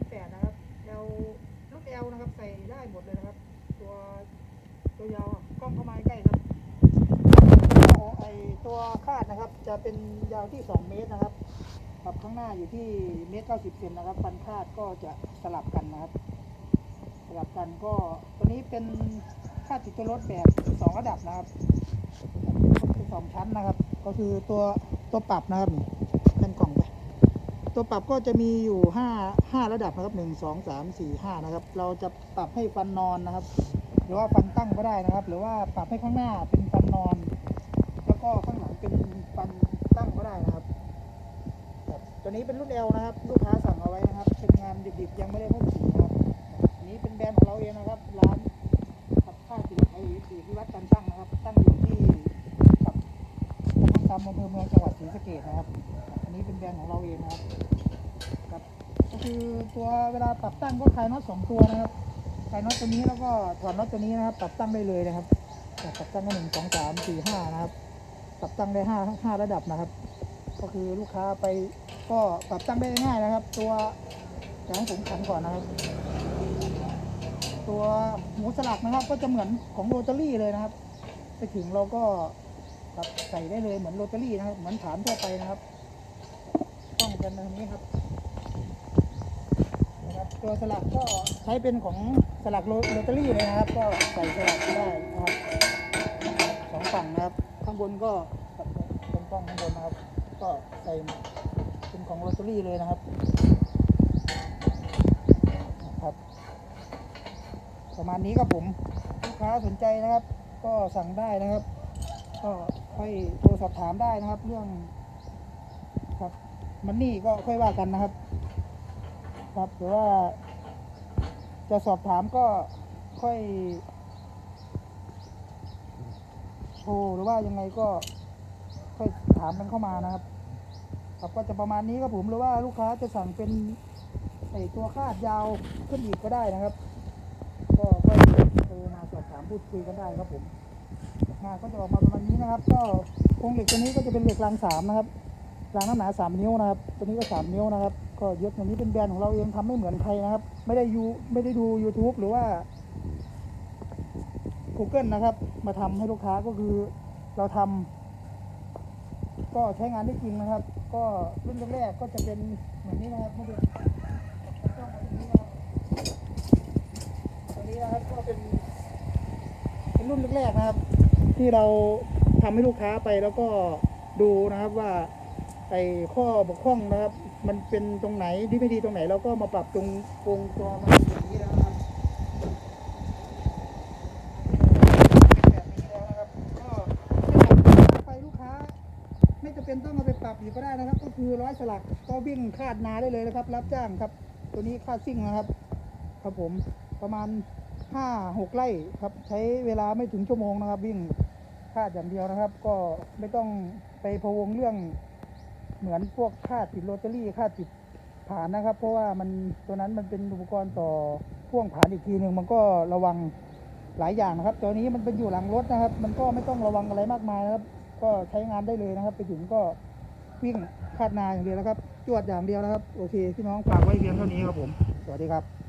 08นะครับ L ลูก L นะครับใส่ได้หมดเลยนะครับ ตัวตัวยาวอกล้องเข้ามาใกล้ครับไอตัวคาดนะครับจะเป็นยาวที่ 2 เมตรนะครับปรับข้างหน้าอยู่ที่เมตร90เซนนะครับฟันคาดก็จะสลับกันนะครับ สลับกันก็ตัวนี้เป็นคาดติดตัวรถแบบ 2 ระดับนะครับเป็นสองชั้นนะครับ ก็คือตัวตัวปรับนะครับนี่เป็นกล่องไป ตัวปรับก็จะมีอยู่5 5ระดับนะครับ 1 2 3 4 5 นะครับ เราจะปรับให้ฟันนอนนะครับ หรือว่าฟันตั้งก็ได้นะครับ หรือว่าปรับให้ข้างหน้าเป็นฟันนอน แล้วก็ข้างหลังเป็นฟันตั้งก็ได้นะครับตัวนี้เป็นรุ่น L นะครับ ลูกค้าสั่งเอาไว้นะครับเป็นงานดิบๆยังไม่ได้พ่นสีนะครับอันนี้เป็นแบรนด์ของเราเองนะครับร้านขับค่ายสิริไอสีพิวัตรการช่างนะครับ ตั้งอยู่ที่กับตำบลตำอำเภอเมืองจังหวัดศรีสะเกษนะครับ นี้เป็นแบรนด์ของเราเองนะครับครับก็คือตัวเวลาปรับตั้งก็คลายน็อตสองตัวนะครับคลายน็อตตัวนี้แล้วก็ถอดน็อตตัวนี้นะครับ ปรับตั้งได้เลยนะครับปรับตั้งก็หนึ่งสองสามสี่ห้านะครับ ปรับตั้งได้ห้าห้าระดับนะครับ ก็คือลูกค้าไปก็ปรับตั้งได้ง่ายนะครับ ตัวจะให้ผมขันก่อนนะครับ ตัวหมูสลักนะครับ ก็จะเหมือนของโรตารี่เลยนะครับ ไปถึงเราก็ปรับใส่ได้เลยเหมือนโรตารี่นะครับ เหมือนฐานทั่วไปนะครับ กันแบบนี้ครับนะครับ ตัวสลักก็ใช้เป็นของสลักโรโรตารี่เลยนะครับ ก็ใส่สลักได้นะครับสองฝั่งนะครับ ข้างบนก็เป็นกล้องข้างบนนะครับ ก็ใส่เป็นของโรตารี่เลยนะครับครับประมาณนี้ครับผมลูกค้าสนใจนะครับ ก็สั่งได้นะครับ ก็ค่อยโทรสอบถามได้นะครับ เรื่องครับ มันนี่ก็ค่อยว่ากันนะครับ ครับหรือว่าจะสอบถามก็ค่อยโทรหรือว่ายังไงก็ค่อยถามกันเข้ามานะครับ ครับก็จะประมาณนี้ครับผมหรือว่าลูกค้าจะสั่งเป็นไอตัวคาดยาวขึ้นอีกก็ได้นะครับ ก็ค่อยโทรมาสอบถามพูดคุยกันได้ครับผมงานก็จะออกมาประมาณนี้นะครับ ก็โครงเหล็กตัวนี้ก็จะเป็นเหล็กรางสามนะครับ รางน้ำหนา3นิ้วนะครับ ตัวนี้ก็3นิ้วนะครับ ก็ยศตัวนี้เป็นแบรนด์ของเราเองทำไม่เหมือนใครนะครับ ไม่ได้ยูไม่ได้ดู YouTube หรือว่า Google นะครับ มาทำให้ลูกค้าก็คือเราทำก็ใช้งานได้จริงนะครับ ก็รุ่นแรกก็จะเป็นเหมือนนี้นะครับให้ดูตัวนี้นะครับก็เป็นเป็นรุ่นแรกๆนะครับ ที่เราทำให้ลูกค้าไปแล้วก็ดูนะครับว่า ไอ้ข้อบกพร่องนะครับ มันเป็นตรงไหนที่ไม่ดีตรงไหนเราก็มาปรับตรงวงตัวมันอย่างนี้แล้วนะครับแบบนี้แล้วนะครับ ก็ถ้าไปลูกค้า ไม่จะเป็นต้องเอาไปปรับอีกก็ได้นะครับ ก็คือร้อยสลักก็วิ่งคาดนาได้เลยนะครับ รับจ้างครับ ตัวนี้คาดซิ่งนะครับ ครับผมประมาณห้าหกไร่ครับ ใช้เวลาไม่ถึงชั่วโมงนะครับ วิ่งคาดอย่างเดียวนะครับ ก็ไม่ต้องไปพะวงเรื่อง เหมือนพวกค่าติดโรตารี่ค่าติดผานนะครับ เพราะว่ามันตัวนั้นมันเป็นอุปกรณ์ต่อพ่วงผานอีกทีหนึ่งมันก็ระวังหลายอย่างนะครับ ตัวนี้มันเป็นอยู่หลังรถนะครับ มันก็ไม่ต้องระวังอะไรมากมายนะครับ ก็ใช้งานได้เลยนะครับ ไปถึงก็วิ่งคาดนาอย่างเดียวนะครับ จวดอย่างเดียวนะครับ โอเคพี่น้องฝากไว้เพียงเท่านี้ครับผม สวัสดีครับ